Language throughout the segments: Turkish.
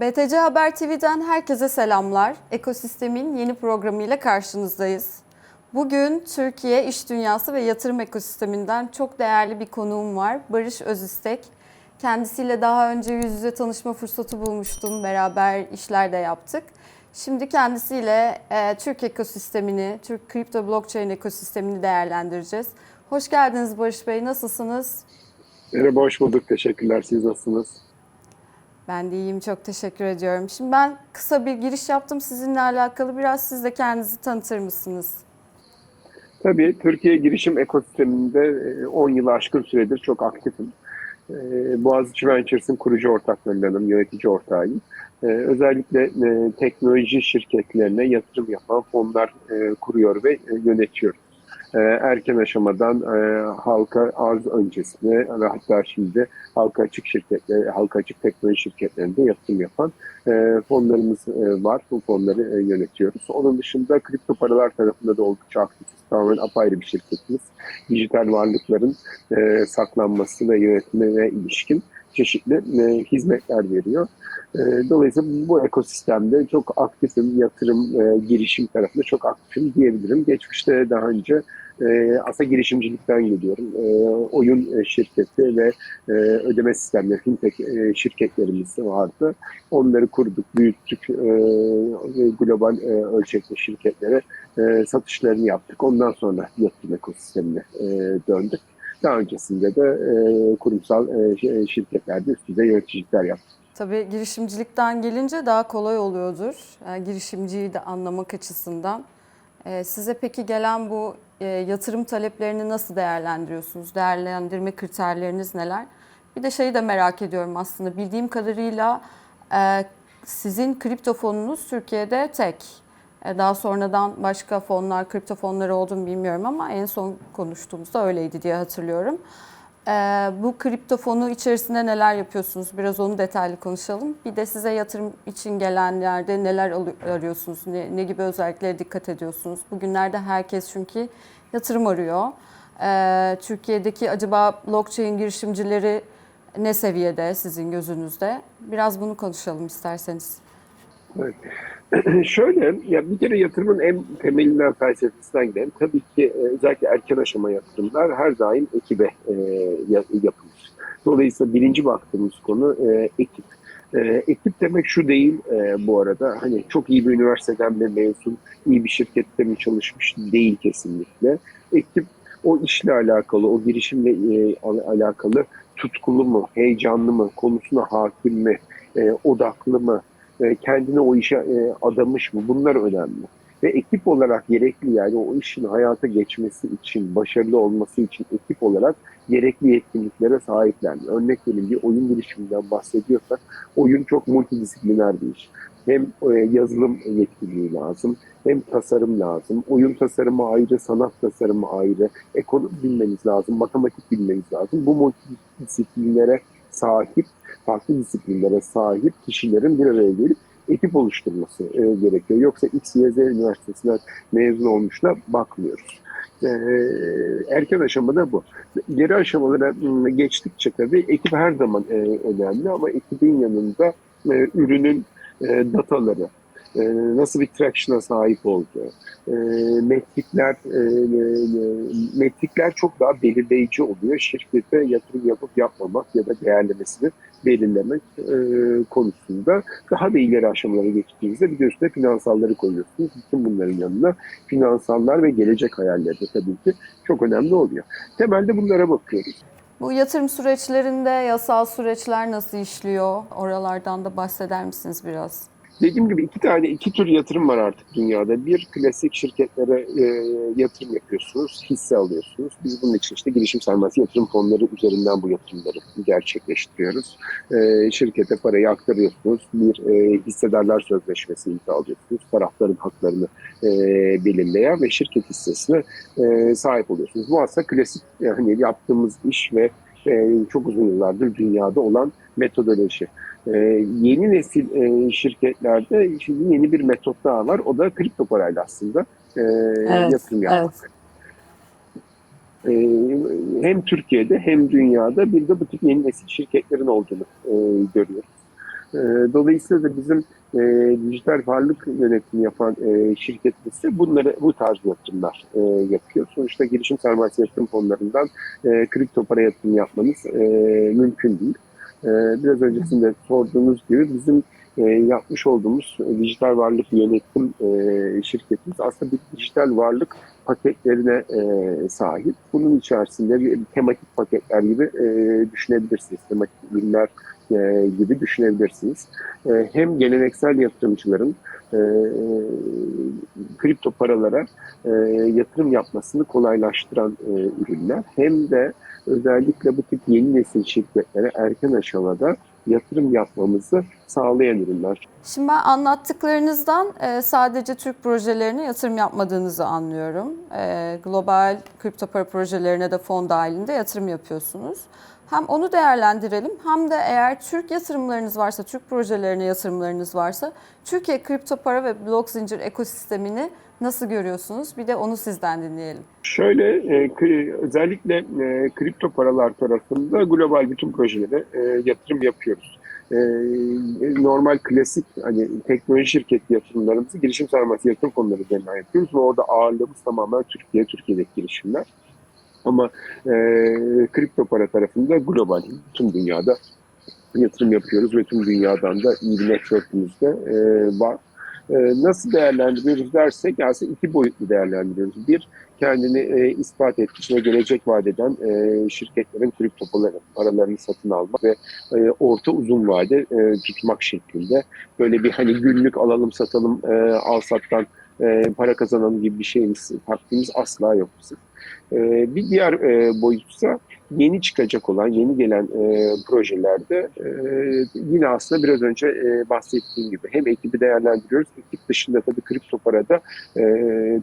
BTC Haber TV'den herkese selamlar. Ekosistemin yeni programıyla karşınızdayız. Bugün Türkiye iş dünyası ve yatırım ekosisteminden çok değerli bir konuğum var. Barış Özistek. Kendisiyle daha önce yüz yüze tanışma fırsatı bulmuştum. Beraber işler de yaptık. Şimdi kendisiyle e, Türk ekosistemini, Türk kripto blockchain ekosistemini değerlendireceğiz. Hoş geldiniz Barış Bey. Nasılsınız? Merhaba, hoş bulduk. Teşekkürler. Siz nasılsınız? Ben de iyiyim, çok teşekkür ediyorum. Şimdi ben kısa bir giriş yaptım sizinle alakalı. Biraz siz de kendinizi tanıtır mısınız? Tabii Türkiye girişim ekosisteminde e, 10 yılı aşkın süredir çok aktifim. E, Boğaziçi Ventures'ın kurucu ortaklarındanım, yönetici ortağıyım. E, Özellikle e, teknoloji şirketlerine yatırım yapan fonlar e, kuruyor ve e, yönetiyoruz. E, Erken aşamadan e, halka arz öncesine ve hatta şimdi halka açık şirketler, halka açık teknoloji şirketlerinde yatırım yapan e, fonlarımız e, var. Bu fonları e, yönetiyoruz. Onun dışında kripto paralar tarafında da oldukça aktifiz. Tamamen apayrı bir şirketimiz. Dijital varlıkların e, saklanması ve yönetime ve ilişkin çeşitli e, hizmetler veriyor. E, dolayısıyla bu ekosistemde çok aktifim, yatırım, e, girişim tarafında çok aktifim diyebilirim. Geçmişte daha önce e, aslında girişimcilikten geliyorum. E, oyun e, şirketi ve e, ödeme sistemleri, fintech e, şirketlerimiz vardı. Onları kurduk, büyüttük, e, global e, ölçekli şirketlere e, satışlarını yaptık. Ondan sonra yatırım ekosistemine e, döndük. Daha öncesinde de e, kurumsal e, şi- şirketlerde üst düzey yöneticilikler yaptık. Tabii girişimcilikten gelince daha kolay oluyordur. Yani girişimciyi de anlamak açısından. Ee, size peki gelen bu e, yatırım taleplerini nasıl değerlendiriyorsunuz? Değerlendirme kriterleriniz neler? Bir de şeyi de merak ediyorum aslında. Bildiğim kadarıyla e, sizin kripto fonunuz Türkiye'de tek. E, Daha sonradan başka fonlar, kripto fonları olduğunu bilmiyorum ama en son konuştuğumuzda öyleydi diye hatırlıyorum. E, Bu kripto fonu içerisinde neler yapıyorsunuz? Biraz onu detaylı konuşalım. Bir de size yatırım için gelenlerde neler arıyorsunuz? Ne, ne gibi özelliklere dikkat ediyorsunuz? Bugünlerde herkes çünkü yatırım arıyor. E, Türkiye'deki acaba blockchain girişimcileri ne seviyede sizin gözünüzde? Biraz bunu konuşalım isterseniz. Şöyle, ya bir kere yatırımın en temelinden, felsefesinden gidelim. Tabii ki e, özellikle erken aşama yatırımlar her daim ekibe e, ya- yapılır. Dolayısıyla birinci baktığımız konu e, ekip. E, ekip demek şu değil e, bu arada. Hani çok iyi bir üniversiteden mi mezun, iyi bir şirkette mi çalışmış değil kesinlikle. Ekip o işle alakalı, o girişimle e, al- alakalı tutkulu mu, heyecanlı mı, konusuna hakim mi, e, odaklı mı, e, kendini o işe e, adamış mı? Bunlar önemli. Ve ekip olarak gerekli yani o işin hayata geçmesi için, başarılı olması için ekip olarak gerekli yetkinliklere sahipler. Örnek vereyim bir oyun girişiminden bahsediyorsak oyun çok multidisipliner bir iş. Hem e, yazılım yetkiliği lazım, hem tasarım lazım. Oyun tasarımı ayrı, sanat tasarımı ayrı, ekonomi bilmeniz lazım, matematik bilmeniz lazım. Bu multidisiplinlere sahip farklı disiplinlere sahip kişilerin bir araya gelip ekip oluşturması e, gerekiyor. Yoksa X, Y, Z üniversitesinden mezun olmuşla bakmıyoruz. E, erken aşamada bu. Geri aşamalara m, geçtikçe tabii ekip her zaman e, önemli ama ekibin yanında e, ürünün e, dataları, e, nasıl bir traction'a sahip olduğu, e, metrikler, e, metrikler çok daha belirleyici oluyor. Şirkete yatırım yapıp yapmamak ya da değerlemesini belirlemek e, konusunda daha da ileri aşamalara geçtiğinizde bir de finansalları koyuyorsunuz. Bütün bunların yanına finansallar ve gelecek hayalleri de tabii ki çok önemli oluyor. Temelde bunlara bakıyoruz. Bu yatırım süreçlerinde yasal süreçler nasıl işliyor? Oralardan da bahseder misiniz biraz? Dediğim gibi iki tane iki tür yatırım var artık dünyada. Bir klasik şirketlere e, yatırım yapıyorsunuz, hisse alıyorsunuz. Biz bunun için işte girişim sermayesi yatırım fonları üzerinden bu yatırımları gerçekleştiriyoruz. E, şirkete parayı aktarıyorsunuz, bir e, hissedarlar sözleşmesi imzalıyorsunuz, tarafların haklarını e, belirleyen ve şirket hissesine e, sahip oluyorsunuz. Bu aslında klasik yani yaptığımız iş ve e, çok uzun yıllardır dünyada olan metodoloji. Ee, yeni nesil e, şirketlerde şimdi yeni bir metot daha var. O da kripto parayla aslında e, yatırım yapmak. Ee, hem Türkiye'de hem dünyada bir de bu tip yeni nesil şirketlerin olduğunu e, görüyoruz. E, dolayısıyla da bizim e, dijital varlık yönetimi yapan e, şirketimiz de bunları bu tarz yatırımlar e, yapıyor. Sonuçta girişim sermayesi yatırım fonlarından e, kripto para yatırım yapmanız e, mümkün değil. E, biraz öncesinde sorduğunuz gibi bizim e, yapmış olduğumuz dijital varlık yönetim e, şirketimiz aslında bir dijital varlık paketlerine e, sahip. Bunun içerisinde bir, tematik paketler gibi e, düşünebilirsiniz. Tematik ürünler e, gibi düşünebilirsiniz. E, hem geleneksel yatırımcıların e, kripto paralara e, yatırım yapmasını kolaylaştıran e, ürünler hem de özellikle bu tip yeni nesil şirketlere erken aşamada yatırım yapmamızı sağlayan ürünler. Şimdi ben anlattıklarınızdan e, sadece Türk projelerine yatırım yapmadığınızı anlıyorum. E, global kripto para projelerine de fon dahilinde yatırım yapıyorsunuz. Hem onu değerlendirelim hem de eğer Türk yatırımlarınız varsa, Türk projelerine yatırımlarınız varsa Türkiye kripto para ve blok zincir ekosistemini nasıl görüyorsunuz? Bir de onu sizden dinleyelim. Şöyle e, özellikle e, kripto paralar tarafında global bütün projelere e, yatırım yapıyoruz. Normal klasik hani teknoloji şirketi yatırımlarımızı girişim sermayesi yatırım fonları üzerinden yapıyoruz ve orada ağırlığımız tamamen Türkiye, Türkiye'deki girişimler. Ama e, kripto para tarafında global, tüm dünyada yatırım yapıyoruz ve tüm dünyadan da iyi bir e, var. E, nasıl değerlendiriyoruz dersek aslında iki boyutlu değerlendiriyoruz. Bir, kendini e, ispat etmiş ve gelecek vadeden e, şirketlerin kripto paraları- paralarını satın almak ve e, orta uzun vade e, tutmak şeklinde. Böyle bir hani günlük alalım satalım e, al sattan e, para kazanalım gibi bir şeyimiz, taktiğimiz asla yok bizim. E, bir diğer e, boyutsa yeni çıkacak olan, yeni gelen e, projelerde e, yine aslında biraz önce e, bahsettiğim gibi hem ekibi değerlendiriyoruz. Ekip dışında tabii kripto parada e,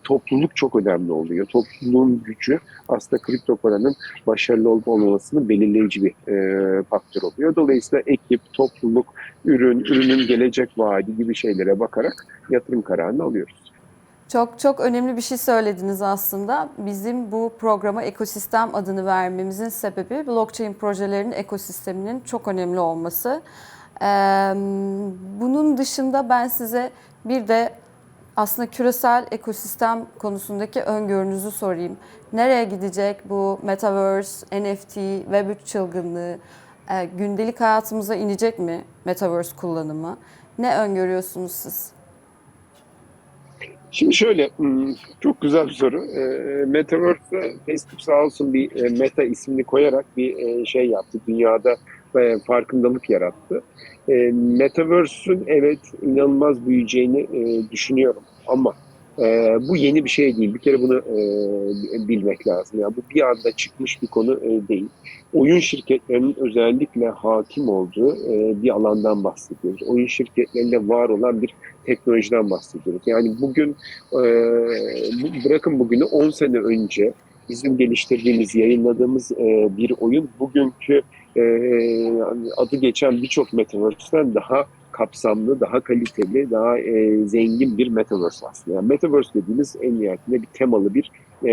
topluluk çok önemli oluyor. Topluluğun gücü aslında kripto paranın başarılı olup olmamasının belirleyici bir faktör oluyor. Dolayısıyla ekip, topluluk, ürün, ürünün gelecek vaadi gibi şeylere bakarak yatırım kararını alıyoruz. Çok çok önemli bir şey söylediniz aslında. Bizim bu programa ekosistem adını vermemizin sebebi blockchain projelerinin ekosisteminin çok önemli olması. Bunun dışında ben size bir de aslında küresel ekosistem konusundaki öngörünüzü sorayım. Nereye gidecek bu metaverse, NFT, Web3 çılgınlığı? Gündelik hayatımıza inecek mi metaverse kullanımı? Ne öngörüyorsunuz siz? Şimdi şöyle, hmm, çok güzel bir soru. E, Metaverse'de Facebook sağ olsun bir e, Meta ismini koyarak bir e, şey yaptı. Dünyada e, farkındalık yarattı. Metaverse'ün evet inanılmaz büyüyeceğini düşünüyorum. Ama e, bu yeni bir şey değil. Bir kere bunu e, bilmek lazım. Yani bu bir anda çıkmış bir konu e, değil. Oyun şirketlerinin özellikle hakim olduğu e, bir alandan bahsediyoruz. Oyun şirketlerinde var olan bir teknolojiden bahsediyoruz. Yani bugün e, bırakın bugünü 10 sene önce bizim geliştirdiğimiz, yayınladığımız e, bir oyun bugünkü e, adı geçen birçok metaverse'den daha kapsamlı, daha kaliteli, daha e, zengin bir metaverse aslında. Yani metaverse dediğimiz en nihayetinde bir temalı bir e,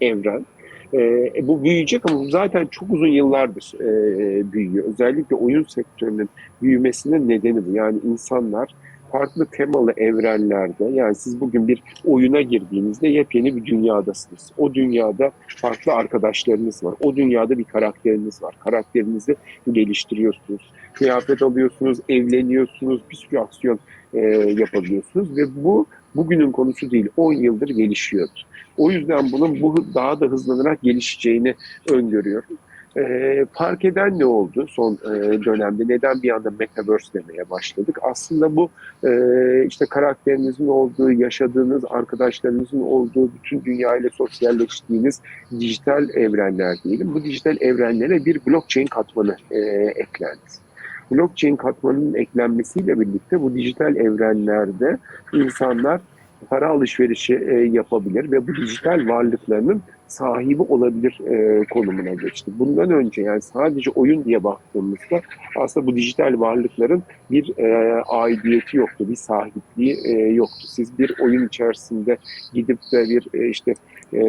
evren. E, bu büyüyecek ama zaten çok uzun yıllardır e, büyüyor. Özellikle oyun sektörünün büyümesinin nedeni bu. Yani insanlar farklı temalı evrenlerde yani siz bugün bir oyuna girdiğinizde yepyeni bir dünyadasınız. O dünyada farklı arkadaşlarınız var. O dünyada bir karakteriniz var. Karakterinizi geliştiriyorsunuz. Kıyafet alıyorsunuz, evleniyorsunuz, bir sürü aksiyon e, yapabiliyorsunuz ve bu bugünün konusu değil. 10 yıldır gelişiyor. O yüzden bunun bu daha da hızlanarak gelişeceğini öngörüyorum. Ee, fark eden ne oldu son e, dönemde? Neden bir anda Metaverse demeye başladık? Aslında bu e, işte karakterinizin olduğu, yaşadığınız, arkadaşlarınızın olduğu, bütün dünyayla sosyalleştiğiniz dijital evrenler diyelim. Bu dijital evrenlere bir blockchain katmanı e, eklendi. Blockchain katmanının eklenmesiyle birlikte bu dijital evrenlerde insanlar para alışverişi e, yapabilir ve bu dijital varlıklarının sahibi olabilir e, konumuna geçti. Bundan önce yani sadece oyun diye baktığımızda aslında bu dijital varlıkların bir e, aidiyeti yoktu, bir sahipliği e, yoktu. Siz bir oyun içerisinde gidip de bir e, işte e,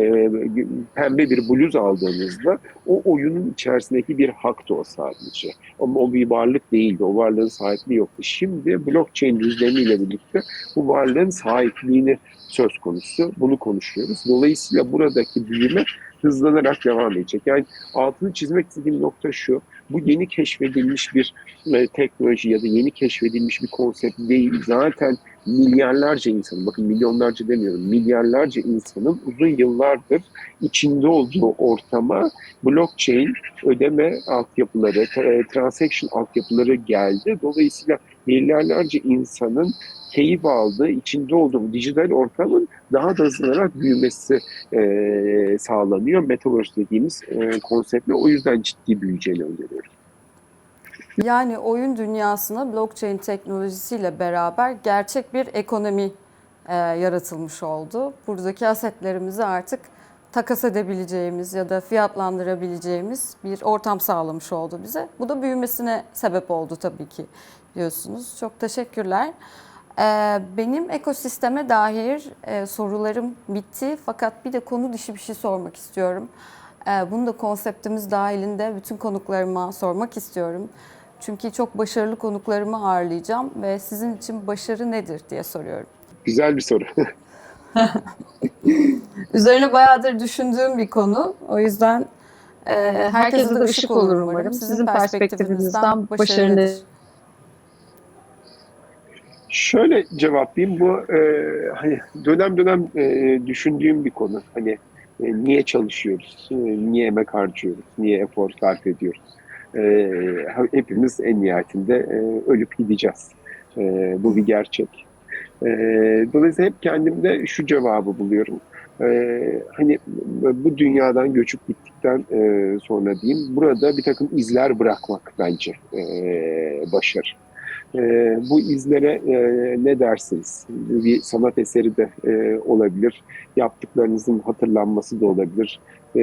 pembe bir bluz aldığınızda o oyunun içerisindeki bir haktı o sadece. Ama o bir varlık değildi. O varlığın sahipliği yoktu. Şimdi blockchain düzlemiyle birlikte bu varlığın sahipliğini söz konusu. Bunu konuşuyoruz. Dolayısıyla buradaki büyüme hızlanarak devam edecek. Yani altını çizmek istediğim nokta şu. Bu yeni keşfedilmiş bir e, teknoloji ya da yeni keşfedilmiş bir konsept değil. Zaten milyarlarca insanın, bakın milyonlarca demiyorum, milyarlarca insanın uzun yıllardır içinde olduğu ortama blockchain ödeme altyapıları, tra- transaction altyapıları geldi. Dolayısıyla milyarlarca insanın keyif aldığı, içinde olduğu dijital ortamın daha da hızlanarak büyümesi e, sağlanıyor. Metaverse dediğimiz e, konseptle o yüzden ciddi büyüyeceğini öngörüyorum. Yani oyun dünyasına blockchain teknolojisiyle beraber gerçek bir ekonomi e, yaratılmış oldu. Buradaki asetlerimizi artık takas edebileceğimiz ya da fiyatlandırabileceğimiz bir ortam sağlamış oldu bize. Bu da büyümesine sebep oldu tabii ki diyorsunuz. Çok teşekkürler. E, benim ekosisteme dair e, sorularım bitti fakat bir de konu dışı bir şey sormak istiyorum. E, bunu da konseptimiz dahilinde bütün konuklarıma sormak istiyorum. Çünkü çok başarılı konuklarımı ağırlayacağım ve sizin için başarı nedir diye soruyorum. Güzel bir soru. Üzerine bayağıdır düşündüğüm bir konu. O yüzden e, herkese de ışık olur umarım. Sizin perspektifinizden başarı nedir? Şöyle cevaplayayım. Bu e, hani dönem dönem e, düşündüğüm bir konu. Hani e, niye çalışıyoruz? E, niye emek harcıyoruz? Niye efor sarf ediyoruz? E, hepimiz en nihayetinde e, ölüp gideceğiz. E, bu bir gerçek. E, dolayısıyla hep kendimde şu cevabı buluyorum. E, hani bu dünyadan göçüp gittikten e, sonra diyeyim, burada bir takım izler bırakmak bence e, başarı. E, bu izlere e, ne dersiniz? Bir sanat eseri de e, olabilir. Yaptıklarınızın hatırlanması da olabilir. E,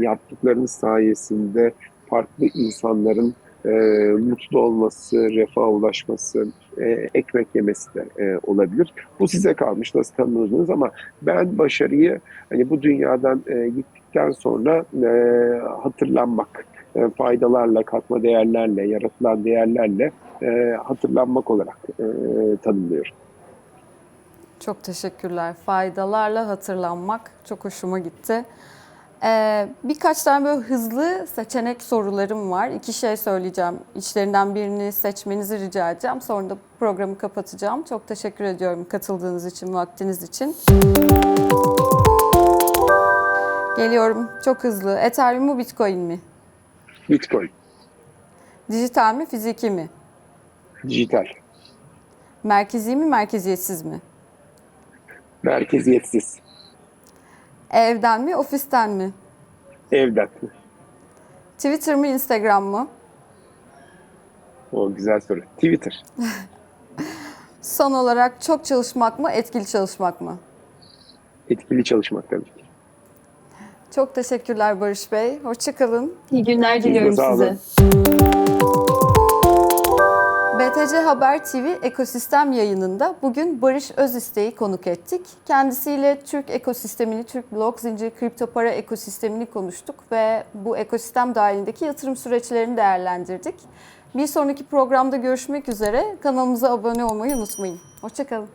yaptıklarınız sayesinde farklı insanların e, mutlu olması, refaha ulaşması, e, ekmek yemesi de e, olabilir. Bu size kalmış nasıl tanımladınız ama ben başarıyı hani bu dünyadan e, gittikten sonra e, hatırlanmak, e, faydalarla, katma değerlerle, yaratılan değerlerle e, hatırlanmak olarak e, tanımlıyorum. Çok teşekkürler. Faydalarla hatırlanmak çok hoşuma gitti. Ee, birkaç tane böyle hızlı seçenek sorularım var. İki şey söyleyeceğim. İçlerinden birini seçmenizi rica edeceğim. Sonra da programı kapatacağım. Çok teşekkür ediyorum katıldığınız için, vaktiniz için. Geliyorum. Çok hızlı. Ethereum mu, Bitcoin mi? Bitcoin, Dijital mi, fiziki mi? dijital, Merkezi mi, merkeziyetsiz mi? merkeziyetsiz, Evden mi, ofisten mi? evden. Twitter mı, Instagram mı? O güzel soru. Twitter, Son olarak çok çalışmak mı, etkili çalışmak mı? etkili çalışmak tabii ki. Çok teşekkürler Barış Bey. Hoşçakalın. İyi günler diliyorum size. BTC Haber TV ekosistem yayınında bugün Barış Özistey'i konuk ettik. Kendisiyle Türk ekosistemini, Türk blok zinciri kripto para ekosistemini konuştuk ve bu ekosistem dahilindeki yatırım süreçlerini değerlendirdik. Bir sonraki programda görüşmek üzere. Kanalımıza abone olmayı unutmayın. Hoşçakalın.